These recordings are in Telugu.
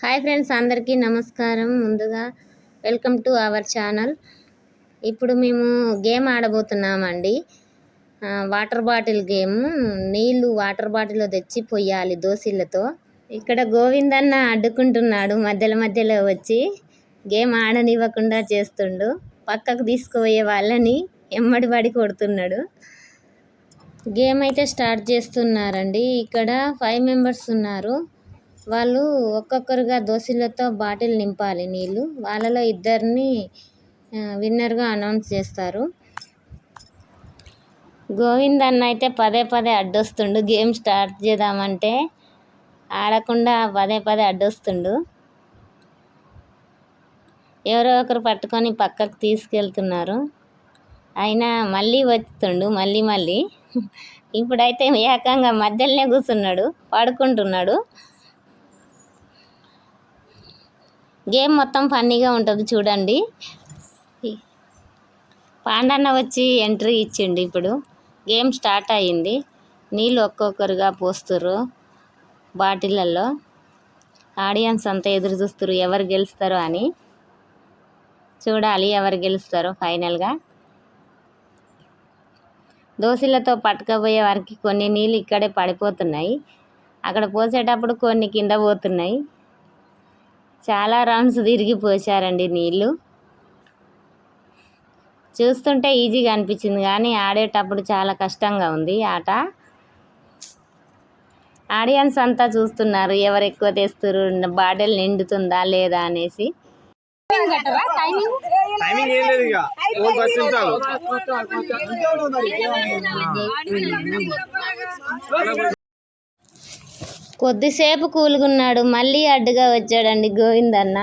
హాయ్ ఫ్రెండ్స్ అందరికీ నమస్కారం. ముందుగా వెల్కమ్ టు అవర్ ఛానల్. ఇప్పుడు మేము గేమ్ ఆడబోతున్నామండి. Water bottle game. నీళ్ళు వాటర్ బాటిల్లో తెచ్చి పొయ్యాలి దోశలతో. ఇక్కడ గోవిందన్న అడ్డుకుంటున్నాడు. మధ్యలో మధ్యలో వచ్చి గేమ్ ఆడనివ్వకుండా చేస్తుండు. పక్కకు తీసుకుపోయే వాళ్ళని ఎమ్మడి పడి కొడుతున్నాడు. గేమ్ అయితే స్టార్ట్ చేస్తున్నారండి. ఇక్కడ ఫైవ్ మెంబర్స్ ఉన్నారు. వాళ్ళు ఒక్కొక్కరుగా దోశలతో బాటిల్ నింపాలి నీళ్ళు. వాళ్ళలో ఇద్దరిని విన్నర్గా అనౌన్స్ చేస్తారు. గోవింద్ అన్న అయితే పదే పదే అడ్డొస్తుండు. గేమ్ స్టార్ట్ చేద్దామంటే ఆడకుండా పదే పదే అడ్డొస్తుండు. ఎవరో ఒకరు పట్టుకొని పక్కకు తీసుకెళ్తున్నారు. అయినా మళ్ళీ వస్తుండు మళ్ళీ మళ్ళీ. ఇప్పుడైతే ఏకంగా మధ్యలోనే కూర్చున్నాడు పడుకుంటున్నాడు. గేమ్ మొత్తం ఫన్నీగా ఉంటుంది చూడండి. పాండన్న వచ్చి ఎంట్రీ ఇచ్చిండు ఇప్పుడు. గేమ్ స్టార్ట్ అయ్యింది. నీళ్ళు ఒక్కొక్కరుగా పోస్తుర్రు బాటిళ్ళల్లో. ఆడియన్స్ అంతా ఎదురు చూస్తారు ఎవరు గెలుస్తారో అని. చూడాలి ఎవరు గెలుస్తారో ఫైనల్గా. దోశలతో పట్టుకపోయే వారికి కొన్ని నీళ్ళు ఇక్కడే పడిపోతున్నాయి. అక్కడ పోసేటప్పుడు కొన్ని కింద పోతున్నాయి. చాలా రౌండ్స్ తిరిగి పోసారండి నీళ్ళు. చూస్తుంటే ఈజీగా అనిపించింది కానీ ఆడేటప్పుడు చాలా కష్టంగా ఉంది ఆట. ఆడియన్స్ అంతా చూస్తున్నారు ఎవరు ఎక్కువ తెస్తారు బాటిల్ నిండుతుందా లేదా అనేసి. టైమింగ్ ఏం లేదు ఇక ఓ బస్ చాలు కొద్దిసేపు కూలుగున్నాడు మళ్ళీ అడ్డుగా వచ్చాడండి గోవిందన్న.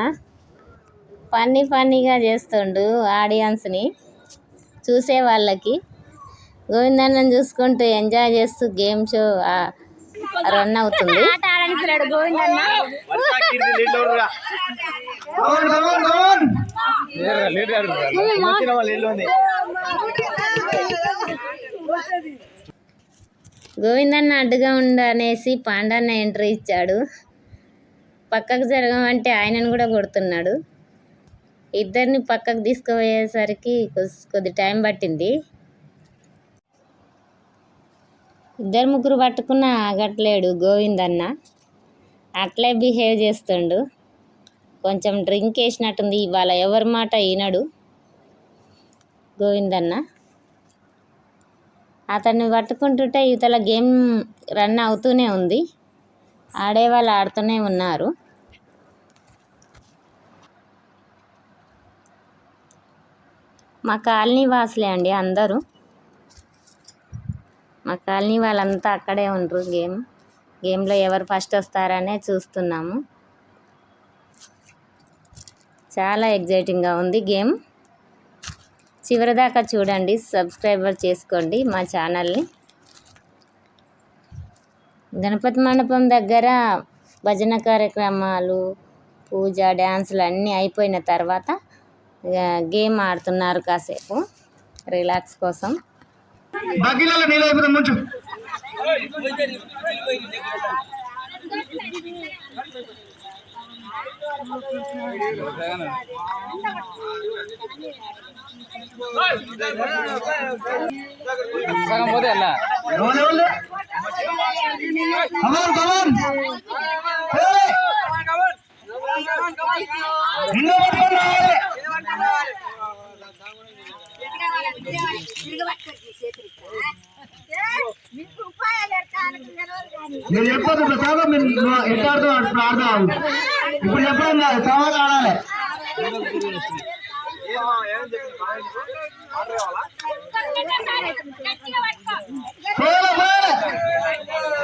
ఫన్నీ ఫన్నీగా చేస్తుండు ఆడియన్స్ని చూసే వాళ్ళకి. గోవిందన్నని చూసుకుంటూ ఎంజాయ్ చేస్తూ గేమ్ షో రన్ అవుతుంది. గోవిందన్న అడ్డుగా ఉండనేసి పాండన్న ఎంట్రీ ఇచ్చాడు. పక్కకు జరగమంటే ఆయనను కూడా కొడుతున్నాడు. ఇద్దరిని పక్కకు తీసుకుపోయేసరికి కొద్ది టైం పట్టింది. ఇద్దరు ముగ్గురు పట్టుకున్న ఆగట్లేడు గోవిందన్న. అట్లే బిహేవ్ చేస్తుండు. కొంచెం డ్రింక్ వేసినట్టుంది. ఇవాళ ఎవరి మాట వినడు గోవిందన్న. అతన్ని పట్టుకుంటుంటే ఇవతల గేమ్ రన్ అవుతూనే ఉంది. ఆడేవాళ్ళు ఆడుతూనే ఉన్నారు. మా కాలనీ వాసులే అండి అందరూ. మా కాలనీ వాళ్ళంతా అక్కడే ఉండరు గేమ్. గేమ్లో ఎవరు ఫస్ట్ వస్తారనే చూస్తున్నాము. చాలా ఎగ్జైటింగ్గా ఉంది గేమ్. చివరిదాకా చూడండి సబ్స్క్రైబర్ చేసుకోండి మా ఛానల్ని గణపతి మండపం దగ్గర భజన కార్యక్రమాలు పూజ డ్యాన్సులు అన్నీ అయిపోయిన తర్వాత ఇక గేమ్ ఆడుతున్నారు కాసేపు రిలాక్స్ కోసం బకీలలో నీళ్ళు అయిపోతుంది ముంచు సగం పోతే అలా కమాన్ కమాన్ నిన్ను పట్టుకొని రావాలి నేను చెప్పదు ప్రసాద్ మీరు ఎట్లా ఆడుతావు అప్పుడు ఆడతావు ఇప్పుడు చెప్పడం కాదు తర్వాత ఆడాలి.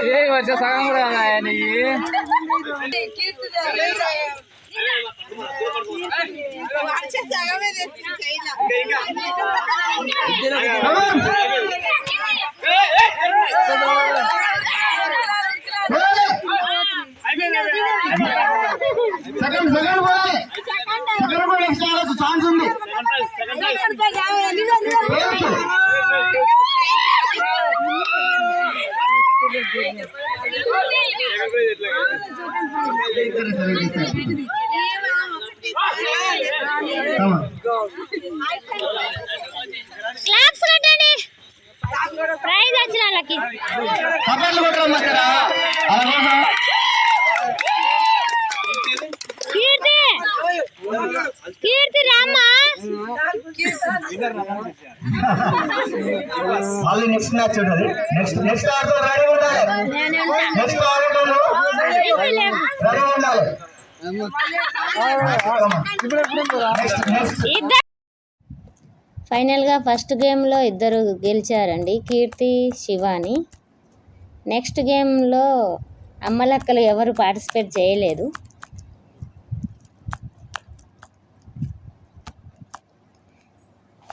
ఏ వచ్చే సగం కూడా నీ కమాన్. పోయాలి. సెకండ్ సెకండ్ పోయాలి సెకండ్ కూడా ఆడచ్చు ఛాన్స్ ఉంది. క్లాప్స్ కట్టండి. ప్రైజ్ వచ్చిన వాళ్ళకి చప్పట్లు కొట్టడం ఇక్కడ అలా కీర్తి కీర్తి రామ్మా మళ్ళీ నెక్స్ట్ మ్యాచ్ ఉంటుంది. నెక్స్ట్ నెక్స్ట్ రెడీ ఉండాలి. నెక్స్ట్ రెడీ ఉండాలి. ఫైనల్గా ఫస్ట్ గేమ్లో ఇద్దరు గెలిచారండి. కీర్తి శివాని. నెక్స్ట్ గేమ్లో అమ్మలక్కలు ఎవరు పార్టిసిపేట్ చేయలేదు.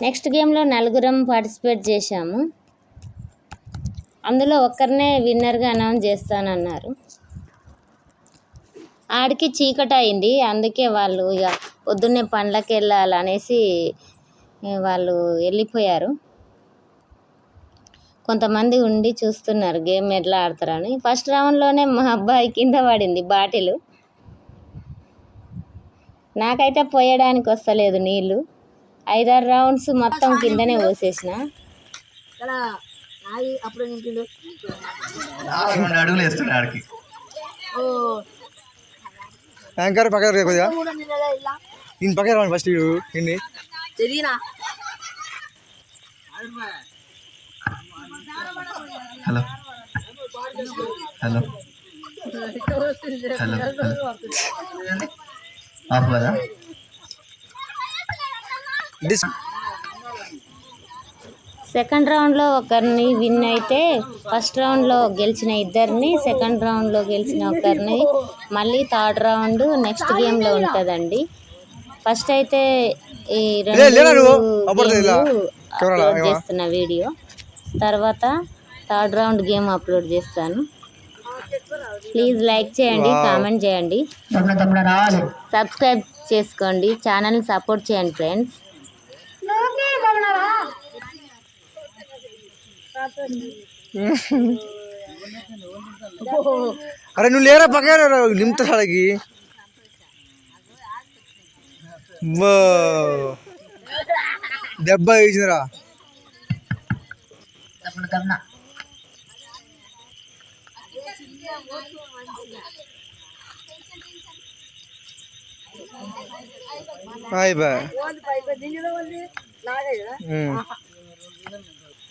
నెక్స్ట్ గేమ్లో నలుగురం పార్టిసిపేట్ చేశాము. అందులో ఒక్కరినే విన్నర్గా అనౌన్స్ చేస్తానన్నారు. ఆడికి చీకట అయింది. అందుకే వాళ్ళు ఇక పొద్దున్నే పండ్లకి వెళ్ళాలనేసి వాళ్ళు వెళ్ళిపోయారు. కొంతమంది ఉండి చూస్తున్నారు గేమ్ ఎట్లా ఆడతారని. ఫస్ట్ రౌండ్లోనే మా అబ్బాయి కింద పడింది బాటిల్. నాకైతే పోయడానికి వస్తలేదు నీళ్ళు. ఐదారు రౌండ్స్ మొత్తం కిందనే పోసేసిన రెండు అడుగులు వేస్తున్నాడు ఆడికి. యాంకర్ పక్కన కొద్దిగా. ఈయన పక్కన రావండి ఫస్ట్ ఇన్ని hello. Hello. Hello hello. Off కదా? డిస్ సెకండ్ రౌండ్లో ఒకరిని విన్ అయితే ఫస్ట్ రౌండ్లో గెలిచిన ఇద్దరిని సెకండ్ రౌండ్లో గెలిచిన ఒకరిని మళ్ళీ థర్డ్ రౌండ్ నెక్స్ట్ గేమ్లో ఉంటుందండి. ఫస్ట్ అయితే ఈ అప్లోడ్? చేస్తున్న వీడియో. తర్వాత థర్డ్ రౌండ్ గేమ్ అప్లోడ్ చేస్తాను. ప్లీజ్ లైక్ చేయండి కామెంట్ చేయండి. సబ్స్క్రైబ్ చేసుకోండి ఛానల్ని సపోర్ట్ చేయండి ఫ్రెండ్స్ అరే నువ్వు లేరా పక్కన? నింపుతా అడిగి దెబ్బ వేసిందిరా అయిపోయా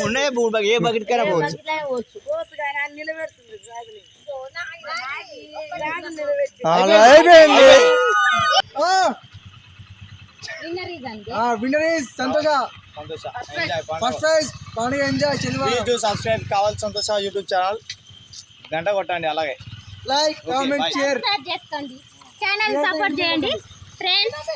ఉన్నాయి ఏ బకెట్ కైనా పోవచ్చు అలా అయిపోయింది winner is Santosh first prize పండుగ ఎంజాయ్ సినిమా సబ్స్క్రైబ్ కావాలి సంతోష యూట్యూబ్ ఛానల్ గంట కొట్టండి అలాగే. లైక్ కామెంట్ షేర్ చేసుకోండి. ఛానల్ సపోర్ట్ చేయండి. ఫ్రెండ్స్